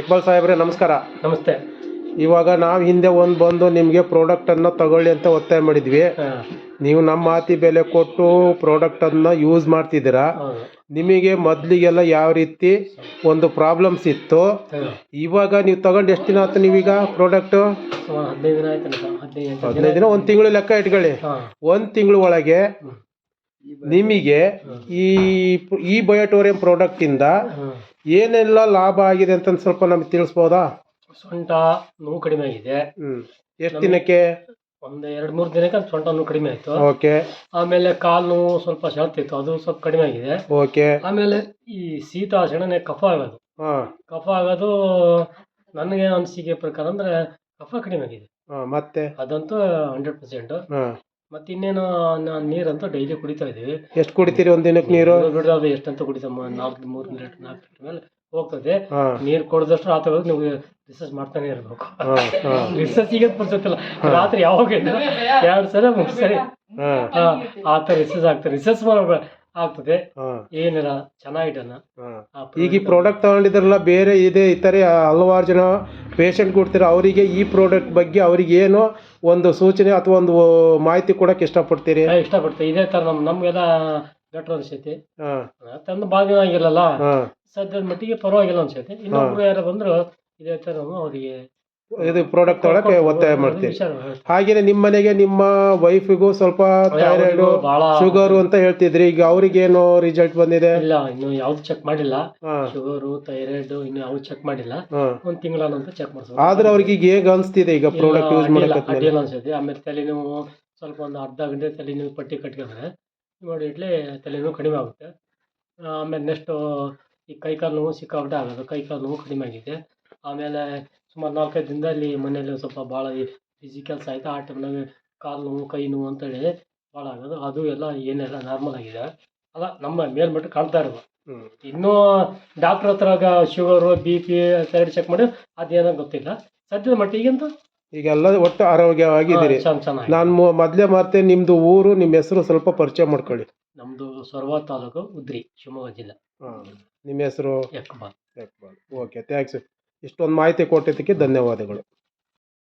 ಇಕ್ಬಾಲ್ ಸಾಹೇಬ್ರೆ ನಮಸ್ಕಾರ. ನಮಸ್ತೆ. ಇವಾಗ ನಾವು ಹಿಂದೆ ಒಂದು ಬಂದು ನಿಮಗೆ ಪ್ರಾಡಕ್ಟನ್ನು ತಗೊಳ್ಳಿ ಅಂತ ಒತ್ತಾಯ ಮಾಡಿದ್ವಿ. ನೀವು ನಮ್ಮ ಮಾತಿ ಬೆಲೆ ಕೊಟ್ಟು ಪ್ರಾಡಕ್ಟನ್ನು ಯೂಸ್ ಮಾಡ್ತಿದ್ದೀರಾ? ನಿಮಗೆ ಮೊದಲಿಗೆಲ್ಲ ಯಾವ ರೀತಿ ಒಂದು ಪ್ರಾಬ್ಲಮ್ಸ್ ಇತ್ತು? ಇವಾಗ ನೀವು ತಗೊಂಡು ಎಷ್ಟು ದಿನ ಆಯ್ತು ನೀವೀಗ ಪ್ರಾಡಕ್ಟು ಹದಿನೈದು ದಿನ ಒಂದು ತಿಂಗಳು ಲೆಕ್ಕ ಇಟ್ಕೊಳ್ಳಿ. ಒಂದು ತಿಂಗಳು ಒಳಗೆ ನಿಮಗೆ ಈ ಈ ಬಯೋಟೋರಿಯಂ ಪ್ರಾಡಕ್ಟಿಂದ ಏನೆಲ್ಲ ಲಾಭ ಆಗಿದೆ ಅಂತ ಸ್ವಲ್ಪ ನಮ್ಗೆ ತಿಳಿಸ್ಬೋದಾ? ಸೊಂಟ ನೋವು ಕಡಿಮೆ ಆಗಿದೆ. ಹ್ಮ್. ಎಷ್ಟು ದಿನಕ್ಕೆ? ಒಂದು ಎರಡು ಮೂರು ದಿನಕ್ಕೆ ಸೊಂಟ ನೋವು ಕಡಿಮೆ ಆಯ್ತು. ಓಕೆ. ಆಮೇಲೆ ಕಾಲು ನೋವು ಸ್ವಲ್ಪ ಸೆಳ್ತಿತ್ತು ಅದು ಸ್ವಲ್ಪ ಕಡಿಮೆ ಆಗಿದೆ. ಓಕೆ. ಆಮೇಲೆ ಈ ಶೀತ ಸೆಣನೆ ಕಫ ಆಗೋದು. ಹಾ. ಕಫ ಆಗೋದು ನನಗೆ ಅನಿಸಿಕೆ ಪ್ರಕಾರ ಅಂದ್ರೆ ಕಫ ಕಡಿಮೆ ಆಗಿದೆ. ಹಾ ಮತ್ತೆ? ಅದಂತೂ ಹಂಡ್ರೆಡ್ ಪರ್ಸೆಂಟ್ ಹಾ. ಮತ್ತೆ ಇನ್ನೇನು ನೀರು ನೀರಂತೂ ಡೈಲಿ ಕುಡಿತಾ ಇದ್ದೀವಿ. ಎಷ್ಟು ಕುಡಿತೀರಿ ಒಂದ್ ದಿನಕ್ಕೆ ನೀರು? ಬಿಡೋದು ಎಷ್ಟಂತ ಕುಡಿತಮ್ಮ? ನಾಲ್ಕು ಮೂರು ಲೀಟರ್ ನಾಲ್ಕು ಲೀಟರ್ ಮೇಲೆ ಹೋಗ್ತದೆ. ನೀರು ಕೊಡದಷ್ಟು ರಾತ್ರಿ ನೀವು ರಿಸರ್ಚ್ ಮಾಡ್ತಾನೆ ಇರಬೇಕು. ರಿಸರ್ಚ್ ಈಗ ಬರ್ತಿಲ್ಲ ರಾತ್ರಿ ಯಾವಾಗ ಎರಡು ಸಲ ಮೂರು ಸರಿ. ಆ ಥರ ರಿಸರ್ಚ್ ಆಗ್ತದೆ. ರಿಸರ್ಚ್ ಮಾಡಬೇಡ ಆಗ್ತದೆ. ಏನಿಲ್ಲ ಚೆನ್ನಾಗಿಡೋಣ ಈಗ ಈ ಪ್ರಾಡಕ್ಟ್ ತಗೊಂಡಿದ್ರಲ್ಲ ಬೇರೆ ಇದೆ ಇತರೆ ಹಲವಾರು ಜನ ಪೇಷಂಟ್ ಕೊಡ್ತೀರ ಅವರಿಗೆ ಈ ಪ್ರಾಡಕ್ಟ್ ಬಗ್ಗೆ ಅವರಿಗೆ ಏನು ಒಂದು ಸೂಚನೆ ಅಥವಾ ಒಂದು ಮಾಹಿತಿ ಕೊಡಕ್ಕೆ ಇಷ್ಟಪಡ್ತೀರಿ? ಇಷ್ಟಪಡ್ತೀವಿ ಇದೇ ತರ ನಮ್ ನಮಗೆಲ್ಲ ಬೆಟರ್ ಅನ್ಸೈತಿ. ಹಾ. ತಂದು ಆಗಿಲ್ಲಲ್ಲ? ಸದ್ಯದ ಮಟ್ಟಿಗೆ ಪರವಾಗಿಲ್ಲ ಅನ್ಸೈತಿ. ಇನ್ನೊಬ್ರು ಯಾರು ಬಂದ್ರು ಇದೇ ತರ ಅವರಿಗೆ ಇದು ಪ್ರಾಡಕ್ಟ್ ತಗೊಳಕ್ಕೆ ಒತ್ತಾಯ ಮಾಡ್ತೀವಿ. ಹಾಗೇನೆ ನಿಮ್ಮ ಮನೆಗೆ ನಿಮ್ಮ ವೈಫಿಗೂ ಸ್ವಲ್ಪ ಥೈರಾಯ್ಡ್ ಶುಗರ್ ಅಂತ ಹೇಳ್ತಿದ್ರಿ. ಈಗ ಅವ್ರಿಗೇನು ರಿಸಲ್ಟ್ ಬಂದಿದೆ? ಇಲ್ಲ ಇನ್ನು ಯಾವ್ದು ಚೆಕ್ ಮಾಡಿಲ್ಲ. ಶುಗರು ಥೈರಾಯ್ಡ್ ಇನ್ನು ಯಾವ್ದು ಚೆಕ್ ಮಾಡಿಲ್ಲ. ಒಂದು ತಿಂಗಳ ನಂತರ ಚೆಕ್ ಮಾಡ್ಸೋದು. ಆದ್ರೆ ಅವ್ರಿಗೆ ಈಗ ಹೇಗೆ ಅನಿಸ್ತಿದೆ ಈಗ ಪ್ರಾಡಕ್ಟ್ ಯೂಸ್ ಮಾಡಕ್ಕೆ ಅನ್ಸುತ್ತೆ. ಆಮೇಲೆ ಆಮೇಲೆ ತಲೆನೋವು ಸ್ವಲ್ಪ ಒಂದು ಅರ್ಧ ಗಂಟೆ ತಲೆ ನೀವು ಪಟ್ಟಿ ಕಟ್ಕೊಂಡ್ರೆ ಇಡ್ಲಿ ತಲೆನೋವು ಕಡಿಮೆ ಆಗುತ್ತೆ. ಆಮೇಲೆ ನೆಕ್ಸ್ಟು ಈ ಕೈಕಾಲು ನೋವು ಸಿಕ್ಕಾಬಿಟ್ಟೆ ಆಗೋದು. ಕೈಕಾಲು ನೋವು ಕಡಿಮೆ ಆಗಿದೆ. ಆಮೇಲೆ ಸುಮಾರು ನಾಲ್ಕೈದು ದಿನದಲ್ಲಿ ಮನೆಯಲ್ಲಿ ಒಂದ್ ಸ್ವಲ್ಪ ಭಾಳ ಫಿಸಿಕಲ್ಸ್ ಆಯಿತು ಆ ಟೈಮ್ನಾಗ ಕಾಲು ನೋವು ಕೈ ನೋವು ಅಂತೇಳಿ ಭಾಳ ಆಗೋದು. ಅದು ಎಲ್ಲ ಏನೆಲ್ಲ ನಾರ್ಮಲ್ ಆಗಿದೆ. ಅಲ್ಲ ನಮ್ಮ ಮೇಲ್ಮಟ್ಟ ಕಾಣ್ತಾ ಇರೋದು. ಇನ್ನೂ ಡಾಕ್ಟ್ರ್ ಹತ್ರ sugar B P side check ಮಾಡಿ ಅದೇನೋ ಗೊತ್ತಿಲ್ಲ. ಸದ್ಯದ ಮಟ್ಟಿಗಂತೂ ಈಗೆಲ್ಲ ಒಟ್ಟು ಆರೋಗ್ಯವಾಗಿದ್ದೀರಿ ನಾನು ಮೊದಲೇ ಮಾರ್ತೆ ನಿಮ್ಮದು ಊರು ನಿಮ್ಮ ಹೆಸರು ಸ್ವಲ್ಪ ಪರಿಚಯ ಮಾಡ್ಕೊಳ್ಳಿ. ನಮ್ಮದು ಸೊರವ ತಾಲೂಕು ಉದ್ರಿ ಶಿವಮೊಗ್ಗ ಜಿಲ್ಲೆ. ನಿಮ್ಮ ಹೆಸರು? ಎಕ್ಕಬಾಲ್ ಓಕೆ ಥ್ಯಾಂಕ್ಸ್ ಇಷ್ಟೊಂದು ಮಾಹಿತಿ ಕೊಟ್ಟಿದ್ದಕ್ಕೆ ಧನ್ಯವಾದಗಳು.